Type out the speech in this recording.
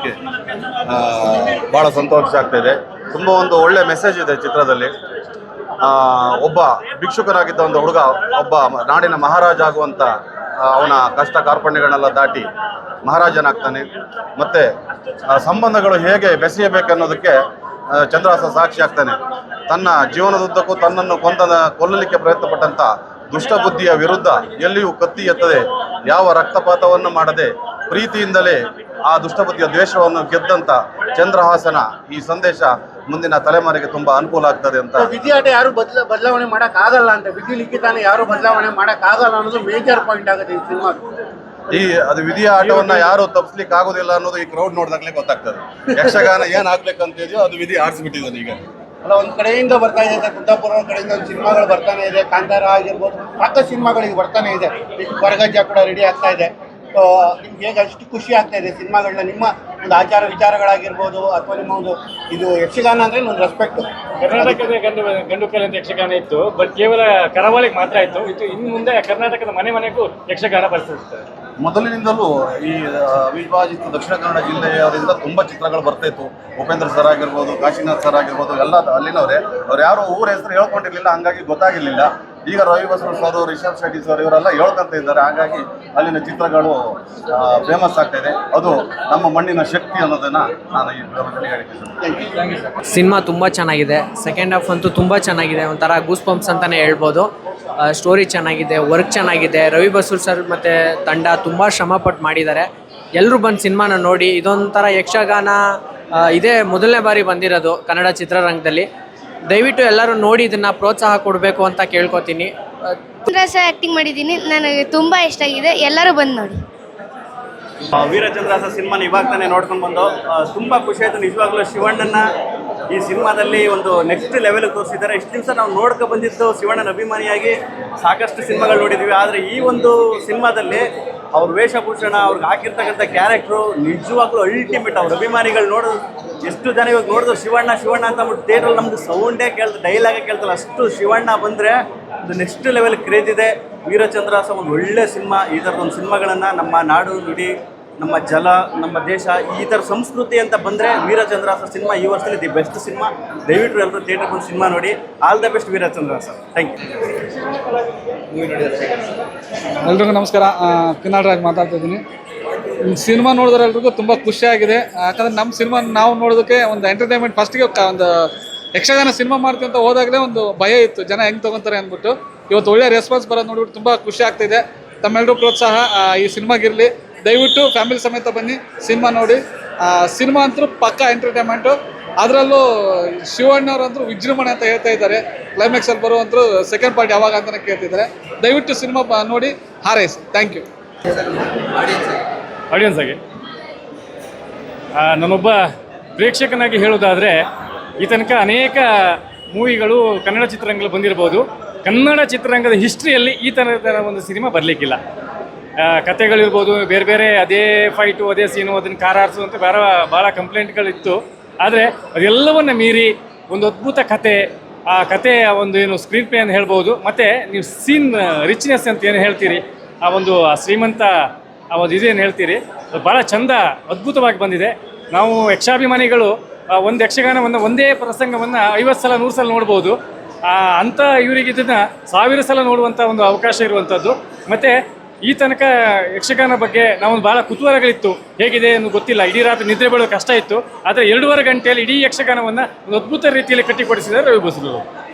ನೋಡೋದಕ್ಕೆ ಭಾಳ ಸಂತೋಷ ಆಗ್ತಿದೆ. ತುಂಬ ಒಂದು ಒಳ್ಳೆ ಮೆಸೇಜ್ ಇದೆ ಚಿತ್ರದಲ್ಲಿ. ಒಬ್ಬ ಭಿಕ್ಷುಕರಾಗಿದ್ದ ಒಂದು ಹುಡುಗ, ಒಬ್ಬ ನಾಡಿನ ಮಹಾರಾಜ ಆಗುವಂಥ ಅವನ ಕಷ್ಟ ಕಾರ್ಪಣ್ಯಗಳನ್ನೆಲ್ಲ ದಾಟಿ ಮಹಾರಾಜನಾಗ್ತಾನೆ. ಮತ್ತು ಸಂಬಂಧಗಳು ಹೇಗೆ ಬೆಸೆಯಬೇಕನ್ನೋದಕ್ಕೆ ಚಂದ್ರಾಸ ಸಾಕ್ಷಿ ಆಗ್ತಾನೆ. ತನ್ನ ಜೀವನದುದ್ದಕ್ಕೂ ತನ್ನನ್ನು ಕೊಂದ, ಕೊಲ್ಲಲಿಕ್ಕೆ ಪ್ರಯತ್ನಪಟ್ಟಂಥ ದುಷ್ಟಬುದ್ಧಿಯ ವಿರುದ್ಧ ಎಲ್ಲಿಯೂ ಕತ್ತಿ ಎತ್ತದೆ. ಯಾವ ರಕ್ತಪಾತವನ್ನು ಮಾಡದೆ ಪ್ರೀತಿಯಿಂದಲೇ ಆ ದುಷ್ಟಪತಿಯ ದ್ವೇಷವನ್ನು ಗೆದ್ದಂತ ಚಂದ್ರಹಾಸನ ಈ ಸಂದೇಶ ಮುಂದಿನ ತಲೆಮಾರಿಗೆ ತುಂಬಾ ಅನುಕೂಲ ಆಗ್ತದೆ ಅಂತ. ವಿಧಿಯಾಟ ಯಾರು ಬದಲ ಬದಲಾವಣೆ ಮಾಡಕ್ ಆಗಲ್ಲ ಅಂತ. ವಿಧಿ ಲಿಖಿತಾನೆ ಯಾರು ಬದಲಾವಣೆ ಮಾಡಕ್ ಆಗಲ್ಲ ಅನ್ನೋದು ಮೇಜರ್ ಪಾಯಿಂಟ್ ಆಗುತ್ತೆ ಈ ಸಿನಿಮಾ ಈ ಅದು ವಿಧಿಯ ಆಟವನ್ನ ಯಾರು ತಪ್ಪಿಸ್ಲಿಕ್ಕೆ ಆಗೋದಿಲ್ಲ ಅನ್ನೋದು ಈ ಕ್ರೌಡ್ ನೋಡಿದಾಗಲೇ ಗೊತ್ತಾಗ್ತದೆ. ಯಕ್ಷಗಾನ ಏನ್ ಆಗ್ಬೇಕಂತ ಇದೆಯೋ ಅದು ವಿಧಿ ಆಡಿಸ್ಬಿಟ್ಟಿದ್ದಾನೆ ಈಗ. ಅಲ್ಲ ಒಂದ್ ಕಡೆಯಿಂದ ಬರ್ತಾ ಇದೆ ಕುಂದಾಪುರ ಕಡೆಯಿಂದ ಒಂದು ಸಿನಿಮಾಗಳು ಬರ್ತಾನೆ ಇದೆ. ಕಾಂತಾರ ಆಗಿರ್ಬೋದು ಸಾಕಷ್ಟು ಸಿನಿಮಾಗಳಿಗೆ ಬರ್ತಾನೆ ಇದೆ. ಈಗ ಕೊರಗಜ್ಜ ಕೂಡ ರೆಡಿ ಆಗ್ತಾ ಇದೆ. ನಿಮ್ಗೆ ಹೇಗೆ ಅಷ್ಟು ಖುಷಿ ಆಗ್ತಾ ಇದೆ? ಸಿನಿಮಾಗಳನ್ನ ನಿಮ್ಮ ಒಂದು ಆಚಾರ ವಿಚಾರಗಳಾಗಿರ್ಬೋದು ಅಥವಾ ನಿಮ್ಮ ಒಂದು ಇದು ಯಕ್ಷಗಾನ ಅಂದ್ರೆ ಒಂದು ರೆಸ್ಪೆಕ್ಟ್ ಕರ್ನಾಟಕದ ಗಂಡು ಗಂಡು ಕಲೆ ಅಂತ ಯಕ್ಷಗಾನ ಇತ್ತು ಬಟ್ ಕೇವಲ ಕರಾವಳಿಗೆ ಮಾತ್ರ ಇತ್ತು. ಇದು ಇನ್ನು ಮುಂದೆ ಕರ್ನಾಟಕದ ಮನೆ ಮನೆಗೂ ಯಕ್ಷಗಾನ ಬರ್ತಿರ್ತದೆ ಮೊದಲಿನಿಂದಲೂ ಈ ಅವಿಭಾಜಿತ ದಕ್ಷಿಣ ಕನ್ನಡ ಜಿಲ್ಲೆಯವರಿಂದ ತುಂಬಾ ಚಿತ್ರಗಳು ಬರ್ತಾ ಇತ್ತು. ಉಪೇಂದ್ರ ಸರ್ ಆಗಿರ್ಬೋದು ಕಾಶಿನಾಥ್ ಸರ್ ಆಗಿರ್ಬೋದು ಎಲ್ಲ ಅಲ್ಲಿನವರೇ. ಅವ್ರು ಯಾರು ಊರ ಹೆಸರು ಹೇಳ್ಕೊಂಡಿರ್ಲಿಲ್ಲ ಹಂಗಾಗಿ ಗೊತ್ತಾಗಿರ್ಲಿಲ್ಲ. ಈಗ ರವಿ ಬಸವ ಸರ್ ರಿಷಬ್ ಶೆಟ್ಟಿ ಸರ್ ಇವರೆಲ್ಲ ಹೇಳ್ಕೊಂತ ಇದ್ದಾರೆ. ಹಾಗಾಗಿ ಅಲ್ಲಿನ ಚಿತ್ರಗಳು ಫೇಮಸ್ ಆಗ್ತಾ ಇದೆ. ಅದು ನಮ್ಮ ಮಣ್ಣಿನ ಶಕ್ತಿ ಅನ್ನೋದನ್ನ ನಾನು ಈ ಹೇಳಿಕೆ ಸಿನಿಮಾ ತುಂಬ ಚೆನ್ನಾಗಿದೆ. ಸೆಕೆಂಡ್ ಹಾಫ್ ಅಂತೂ ತುಂಬ ಚೆನ್ನಾಗಿದೆ. ಒಂಥರ ಗೂಸ್ ಪಂಪ್ಸ್ ಅಂತಲೇ ಹೇಳ್ಬೋದು ಸ್ಟೋರಿ ಚೆನ್ನಾಗಿದೆ ವರ್ಕ್ ಚೆನ್ನಾಗಿದೆ. ರವಿ ಬಸೂರ್ ಸರ್ ಮತ್ತು ತಂಡ ತುಂಬ ಶ್ರಮಪಟ್ಟು ಮಾಡಿದ್ದಾರೆ. ಎಲ್ಲರೂ ಬಂದು ಸಿನಿಮಾನ ನೋಡಿ, ಇದೊಂಥರ ಯಕ್ಷಗಾನ ಇದೇ ಮೊದಲನೇ ಬಾರಿ ಬಂದಿರೋದು ಕನ್ನಡ ಚಿತ್ರರಂಗದಲ್ಲಿ. ದಯವಿಟ್ಟು ಎಲ್ಲರೂ ನೋಡಿ ಇದನ್ನು ಪ್ರೋತ್ಸಾಹ ಕೊಡಬೇಕು ಅಂತ ಕೇಳ್ಕೊತೀನಿ. ಆ, ಸಹ ಆ್ಯಕ್ಟಿಂಗ್ ಮಾಡಿದ್ದೀನಿ. ನನಗೆ ತುಂಬ ಇಷ್ಟ ಆಗಿದೆ. ಎಲ್ಲರೂ ಬಂದು ನೋಡಿ. ವೀರಚಂದ್ರಾಸ ಸಿನಿಮಾನ ಇವಾಗ ತಾನೇ ನೋಡ್ಕೊಂಡು ಬಂದು ತುಂಬಾ ತುಂಬ ಖುಷಿ ಆಯಿತು. ನಿಜವಾಗ್ಲೂ ಶಿವಣ್ಣನ ಈ ಸಿನಿಮಾದಲ್ಲಿ ಒಂದು ನೆಕ್ಸ್ಟ್ ಲೆವೆಲ್ ತೋರಿಸಿದ್ದಾರೆ. ಇಷ್ಟು ದಿವಸ ನಾವು ನೋಡ್ಕೊ ಬಂದಿದ್ದು ಶಿವಣ್ಣನ ಅಭಿಮಾನಿಯಾಗಿ ಸಾಕಷ್ಟು ಸಿನಿಮಾಗಳು ನೋಡಿದ್ದೀವಿ ಆದರೆ ಈ ಒಂದು ಸಿನಿಮಾದಲ್ಲಿ ಅವ್ರ ವೇಷಭೂಷಣ, ಅವ್ರಿಗೆ ಹಾಕಿರ್ತಕ್ಕಂಥ ಕ್ಯಾರೆಕ್ಟ್ರು ನಿಜವಾಗ್ಲೂ ಅಲ್ಟಿಮೇಟ್ ಅವ್ರ ಅಭಿಮಾನಿಗಳು ನೋಡೋದು ಎಷ್ಟು ಜನ ಇವಾಗ ನೋಡಿದ್ರು ಶಿವಣ್ಣ ಶಿವಣ್ಣ ಅಂತ ಅಂದ್ಬಿಟ್ಟು ಥಿಯೇಟ್ರಲ್ಲಿ ನಮ್ದು ಸೌಂಡೇ ಕೇಳ್ತಾರೆ ಡೈಲಾಗೇ ಕೇಳ್ತಲ್ಲ, ಅಷ್ಟು ಶಿವಣ್ಣ ಬಂದರೆ ಒಂದು ನೆಕ್ಸ್ಟ್ ಲೆವೆಲ್ ಕ್ರೇಜ್ ಇದೆ. ವೀರಚಂದ್ರಾಸ ಒಂದು ಒಳ್ಳೆ ಸಿನಿಮಾ, ಈ ಥರದ ಒಂದು ಸಿನಿಮಾಗಳನ್ನು ನಮ್ಮ ನಾಡು ನುಡಿ ನಮ್ಮ ಜಲ, ನಮ್ಮ ದೇಶ, ಈ ಥರ ಸಂಸ್ಕೃತಿ ಅಂತ ಬಂದರೆ ವೀರಚಂದ್ರಾಸ ಸಿನಿಮಾ ಈ ವರ್ಷದಲ್ಲಿ ದಿ ಬೆಸ್ಟ್ ಸಿನಿಮಾ. ದಯವಿಟ್ಟು ಎಲ್ಲರೂ ಥಿಯೇಟರ್ ಬಂದು ಸಿನಿಮಾ ನೋಡಿ. All the best Veerachandrahasa thank you ಎಲ್ರಿಗೂ ನಮಸ್ಕಾರ. ಕಿನ್ನಾಳ್ ರಾಜ್ ಮಾತಾಡ್ತಾ ಇದ್ದೀನಿ. ಸಿನಿಮಾ ನೋಡಿದ್ರೆ ಎಲ್ರಿಗೂ ತುಂಬ ಖುಷಿಯಾಗಿದೆ ಯಾಕಂದ್ರೆ ನಮ್ಮ ಸಿನಿಮಾ ನಾವು ನೋಡೋದಕ್ಕೆ ಒಂದು ಎಂಟರ್ಟೈನ್ಮೆಂಟ್ ಫಸ್ಟಿಗೆ ಒಂದು ಯಕ್ಷಗಾನ ಸಿನಿಮಾ ಮಾಡ್ತೀವಿ ಅಂತ ಹೋದಾಗಲೇ ಒಂದು ಭಯ ಇತ್ತು. ಜನ ಹೆಂಗೆ ತೊಗೊತಾರೆ ಅಂದ್ಬಿಟ್ಟು. ಇವತ್ತು ಒಳ್ಳೆ ರೆಸ್ಪಾನ್ಸ್ ಬರೋದು ನೋಡ್ಬಿಟ್ಟು ತುಂಬ ಖುಷಿ ಆಗ್ತಿದೆ. ತಮ್ಮೆಲ್ಲರೂ ಪ್ರೋತ್ಸಾಹ. ಈ ಸಿನಿಮಾಗಿರಲಿ ದಯವಿಟ್ಟು ಫ್ಯಾಮಿಲಿ ಸಮೇತ ಬನ್ನಿ, ಸಿನಿಮಾ ನೋಡಿ. ಸಿನಿಮಾ ಅಂತೂ ಪಕ್ಕ ಎಂಟರ್ಟೈನ್ಮೆಂಟು ಅದರಲ್ಲೂ ಶಿವಣ್ಣವ್ರಂತೂ ವಿಜೃಂಭಣೆ ಅಂತ ಹೇಳ್ತಾ ಇದ್ದಾರೆ. ಕ್ಲೈಮ್ಯಾಕ್ಸಲ್ಲಿ ಬರುವಂತರೂ ಸೆಕೆಂಡ್ ಪಾರ್ಟ್ ಯಾವಾಗ ಅಂತಲೇ ಕೇಳ್ತಿದ್ದಾರೆ. ದಯವಿಟ್ಟು ಸಿನಿಮಾ ನೋಡಿ, ಹಾರೈಸ್. ಥ್ಯಾಂಕ್ ಯು ಆಡಿಯನ್ಸ್ ಆಗಿ. ನಾನೊಬ್ಬ ಪ್ರೇಕ್ಷಕನಾಗಿ ಹೇಳೋದಾದರೆ ಈ ತನಕ ಅನೇಕ ಮೂವಿಗಳು ಕನ್ನಡ ಚಿತ್ರರಂಗದಲ್ಲಿ ಬಂದಿರ್ಬೋದು ಕನ್ನಡ ಚಿತ್ರರಂಗದ ಹಿಸ್ಟ್ರಿಯಲ್ಲಿ ಈ ಥರದ ಒಂದು ಸಿನಿಮಾ ಬರಲಿಕ್ಕಿಲ್ಲ. ಕತೆಗಳಿರ್ಬೋದು, ಬೇರೆ ಬೇರೆ ಅದೇ ಫೈಟು ಅದೇ ಸೀನು ಅದನ್ನು ಕಾರಾರ್ಸು ಅಂತ ಬೇರೆ ಭಾಳ ಕಂಪ್ಲೇಂಟ್ಗಳಿತ್ತು ಆದರೆ ಅದೆಲ್ಲವನ್ನು ಮೀರಿ ಒಂದು ಅದ್ಭುತ ಕತೆ, ಆ ಕಥೆಯ ಒಂದು ಏನು ಸ್ಕ್ರೀನ್ ಪ್ಲೇ ಅಂತ ಹೇಳ್ಬೋದು. ಮತ್ತು ನೀವು ಸೀನ್ ರಿಚ್ನೆಸ್ ಅಂತ ಏನು ಹೇಳ್ತೀರಿ? ಆ ಒಂದು, ಆ ಶ್ರೀಮಂತ, ಆ ಒಂದು ಇದೇನು ಹೇಳ್ತೀರಿ? ಅದು ಭಾಳ ಚಂದ, ಅದ್ಭುತವಾಗಿ ಬಂದಿದೆ. ನಾವು ಯಕ್ಷಾಭಿಮಾನಿಗಳು ಒಂದು ಯಕ್ಷಗಾನವನ್ನು ಒಂದೇ ಪ್ರಸಂಗವನ್ನು ಐವತ್ತು ಸಲ, ನೂರು ಸಲ ನೋಡ್ಬೋದು. ಅಂಥ ಇವರಿಗೆ ಇದನ್ನು ಸಾವಿರ ಸಲ ನೋಡುವಂಥ ಒಂದು ಅವಕಾಶ ಇರುವಂಥದ್ದು ಮತ್ತು ಈ ತನಕ ಯಕ್ಷಗಾನ ಬಗ್ಗೆ ನಾವೊಂದು ಭಾಳ ಕುತೂಹಲಗಳಿತ್ತು. ಹೇಗಿದೆ ಅನ್ನೋ ಗೊತ್ತಿಲ್ಲ. ಇಡೀ ರಾತ್ರಿ ನಿದ್ರೆ ಬೀಳೋ ಕಷ್ಟ ಇತ್ತು. ಆದರೆ ಎರಡೂವರೆ ಗಂಟೆಯಲ್ಲಿ ಇಡೀ ಯಕ್ಷಗಾನವನ್ನು ಒಂದು ಅದ್ಭುತ ರೀತಿಯಲ್ಲಿ ಕಟ್ಟಿಕೊಡಿಸಿದ್ದಾರೆ ರವಿ ಬಸವರು